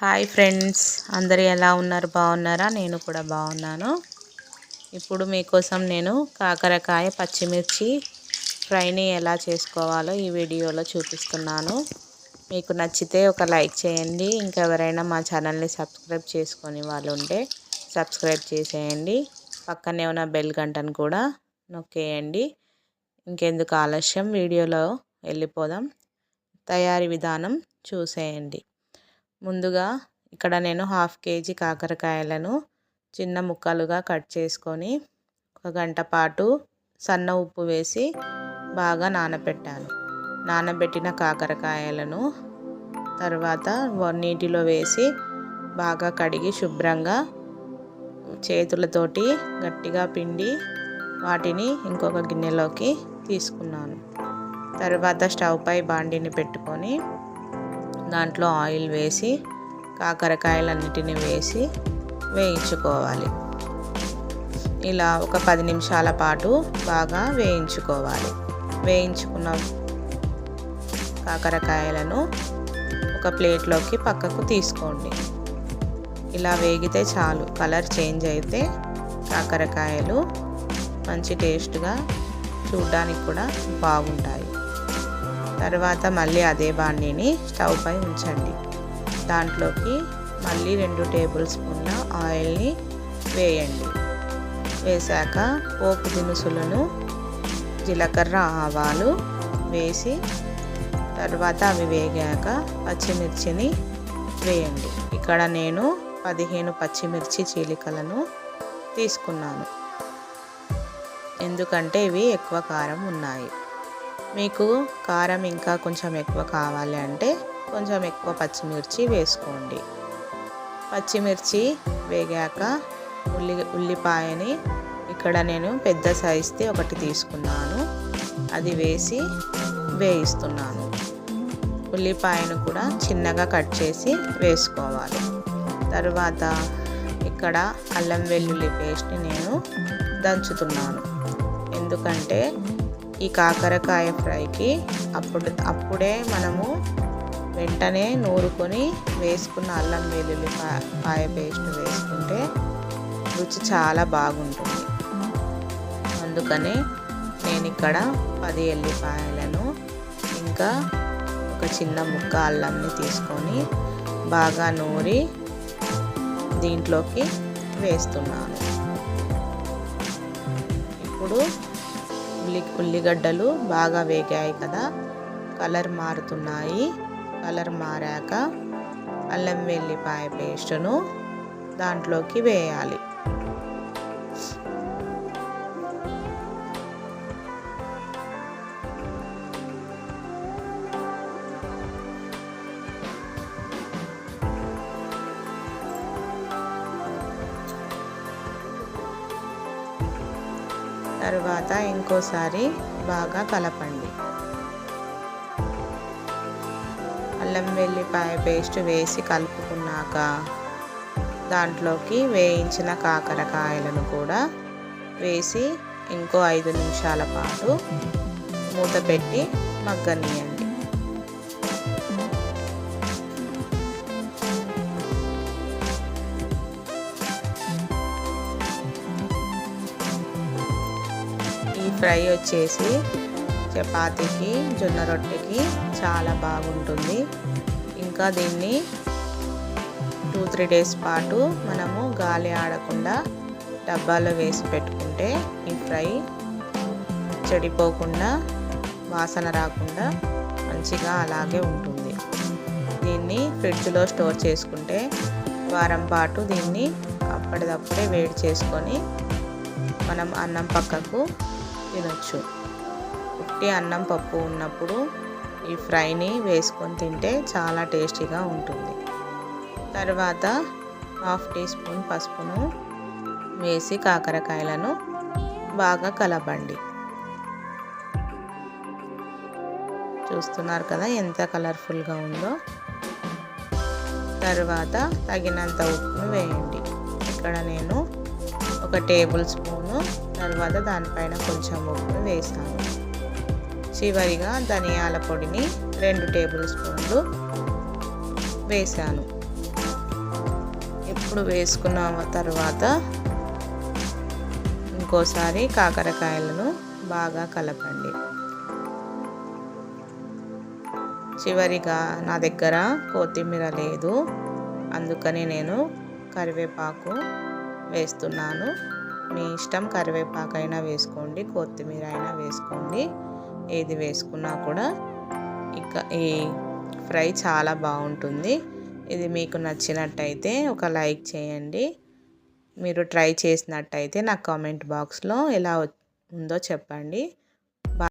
Hi friends అందరు ఎలా ఉన్నారు? బాగున్నారా? నేను కూడా బాగున్నాను. ఇప్పుడు మీకోసం నేను కాకరకాయ పచ్చిమిర్చి ఫ్రైని ఎలా చేసుకోవాలో ఈ వీడియోలో చూపిస్తున్నాను. మీకు నచ్చితే ఒక లైక్ చేయండి. ఇంకెవరైనా మా ఛానల్ని సబ్స్క్రైబ్ చేసుకొని వాళ్ళు ఉంటే సబ్స్క్రైబ్ చేసేయండి. పక్కనే ఉన్న బెల్ గంటను కూడా నొక్కేయండి. ఇంకెందుకు ఆలస్యం? వీడియోలో వెళ్ళిపోదాం. తయారీ విధానం చూసేయండి. ముందుగా ఇక్కడ నేను హాఫ్ కేజీ కాకరకాయలను చిన్న ముక్కలుగా కట్ చేసుకొని ఒక గంట పాటు సన్న ఉప్పు వేసి బాగా నానబెట్టాను. నానబెట్టిన కాకరకాయలను తర్వాత నీటిలో వేసి బాగా కడిగి శుభ్రంగా చేతులతోటి గట్టిగా పిండి వాటిని ఇంకొక గిన్నెలోకి తీసుకున్నాను. తర్వాత స్టవ్ పై బాండిని పెట్టుకొని దాంట్లో ఆయిల్ వేసి కాకరకాయలన్నిటిని వేసి వేయించుకోవాలి. ఇలా ఒక పది నిమిషాల పాటు బాగా వేయించుకోవాలి. వేయించుకున్న కాకరకాయలను ఒక ప్లేట్లోకి పక్కకు తీసుకోండి. ఇలా వేగితే చాలు. కలర్ చేంజ్ అయితే కాకరకాయలు మంచి టేస్ట్గా చూడడానికి కూడా బాగుంటాయి. తర్వాత మళ్ళీ అదే బాండీని స్టవ్ పై ఉంచండి. దాంట్లోకి మళ్ళీ రెండు టేబుల్ స్పూన్ల ఆయిల్ని వేయండి. వేశాక పోపు దినుసులను జీలకర్ర ఆవాలు వేసి తర్వాత అవి వేగాక పచ్చిమిర్చిని వేయండి. ఇక్కడ నేను పదిహేను పచ్చిమిర్చి చీలికలను తీసుకున్నాను. ఎందుకంటే ఇవి ఎక్కువ కారం ఉన్నాయి. మీకు కారం ఇంకా కొంచెం ఎక్కువ కావాలి అంటే కొంచెం ఎక్కువ పచ్చిమిర్చి వేసుకోండి. పచ్చిమిర్చి వేగాక ఉల్లి ఉల్లిపాయని ఇక్కడ నేను పెద్ద సైజ్ది ఒకటి తీసుకున్నాను. అది వేసి వేయిస్తున్నాను. ఉల్లిపాయను కూడా చిన్నగా కట్ చేసి వేసుకోవాలి. తర్వాత ఇక్కడ అల్లం వెల్లుల్లి పేస్ట్ని నేను దంచుతున్నాను. ఎందుకంటే ఈ కాకరకాయ ఫ్రైకి అప్పుడు అప్పుడే మనము వెంటనే నూరుకొని వేసుకున్న అల్లం వెల్లుల్లి పాయ పేస్ట్ వేసుకుంటే రుచి చాలా బాగుంటుంది. అందుకని నేను ఇక్కడ పది ఎల్లిపాయలను ఇంకా ఒక చిన్న ముక్క అల్లంని తీసుకొని బాగా నూరి దీంట్లోకి వేస్తున్నాను. ఇప్పుడు ఉల్లి ఉల్లిగడ్డలు బాగా వేగాయి కదా. కలర్ మారుతున్నాయి. కలర్ మారాక అల్లం వెల్లిపాయ పేస్టును దాంట్లోకి వేయాలి. తర్వాత ఇంకోసారి బాగా కలపండి. అల్లం వెల్లిపాయ పేస్ట్ వేసి కలుపుకున్నాక దాంట్లోకి వేయించిన కాకరకాయలను కూడా వేసి ఇంకో ఐదు నిమిషాల పాటు మూత పెట్టి మగ్గనియండి. ఫ్రై వచ్చేసి చపాతీకి జొన్న రొట్టెకి చాలా బాగుంటుంది. ఇంకా దీన్ని టూ త్రీ డేస్ పాటు మనము గాలి ఆడకుండా డబ్బాలో వేసి పెట్టుకుంటే ఈ ఫ్రై చెడిపోకుండా వాసన రాకుండా మంచిగా అలాగే ఉంటుంది. దీన్ని ఫ్రిడ్జ్లో స్టోర్ చేసుకుంటే వారం పాటు దీన్ని అప్పటిదప్పుడే వేడి చేసుకొని మనం అన్నం పక్కకు తినొచ్చు. ఉట్టి అన్నం పప్పు ఉన్నప్పుడు ఈ ఫ్రైని వేసుకొని తింటే చాలా టేస్టీగా ఉంటుంది. తర్వాత హాఫ్ టీ స్పూన్ పసుపును వేసి కాకరకాయలను బాగా కలపండి. చూస్తున్నారు కదా ఎంత కలర్ఫుల్గా ఉందో? తర్వాత తగినంత ఉప్పును వేయండి. ఇక్కడ నేను ఒక టేబుల్ స్పూను తర్వాత దానిపైన కొంచెం ఉప్పు వేసాను చివరిగా ధనియాల పొడిని రెండు టేబుల్ స్పూన్లు వేసాను ఇప్పుడు వేసుకున్న తర్వాత ఇంకోసారి కాకరకాయలను బాగా కలపండి. చివరిగా నా దగ్గర కొత్తిమీర లేదు. అందుకని నేను కరివేపాకు వేస్తున్నాను. మీ ఇష్టం కరివేపాకు అయినా వేసుకోండి కొత్తిమీర అయినా వేసుకోండి. ఏది వేసుకున్నా కూడా ఇక ఈ ఫ్రై చాలా బాగుంటుంది. ఇది మీకు నచ్చినట్టయితే ఒక లైక్ చేయండి. మీరు ట్రై చేసినట్టయితే నా కామెంట్ బాక్స్లో ఎలా ఉందో చెప్పండి.